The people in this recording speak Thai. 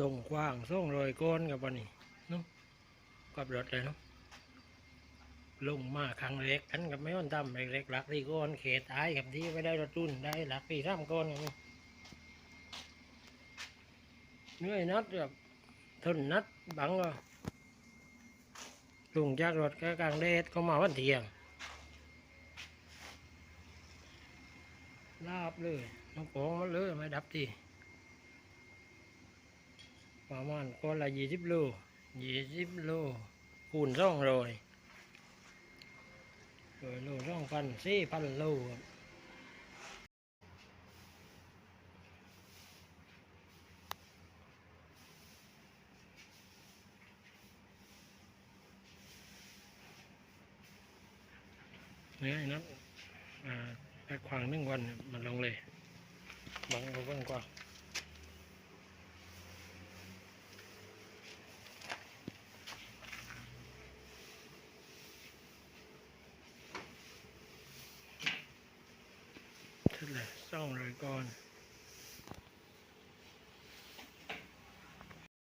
ลงกว้างส่งรอยก้อนกับวันนี้เนาะกับรถเลยเนาะลงมาครั้งเล็กกันกับไม่วันทำเล็กๆหลักที่ก้อนเขตตายกับที่ไม่ได้รถรุ่นได้หลักที่ทำก้อนกันเหนื่อยนัดแบบทนนัดบังก็ลงจากรถก็กลางเดชก็มาวันเที่ยงลาบเลยน้องโป่งมันเลยไม่ดับที ประมาณก้อนละยี่สิบโลยี่สิบโลคูณร่องรอยรอยโลร่องพันสี่พันโลครับเนี่ยนัทอ่าแค่ควางหนึ่งวันมันลงเลยบังเอาเบิ่งกว่า เท่าไ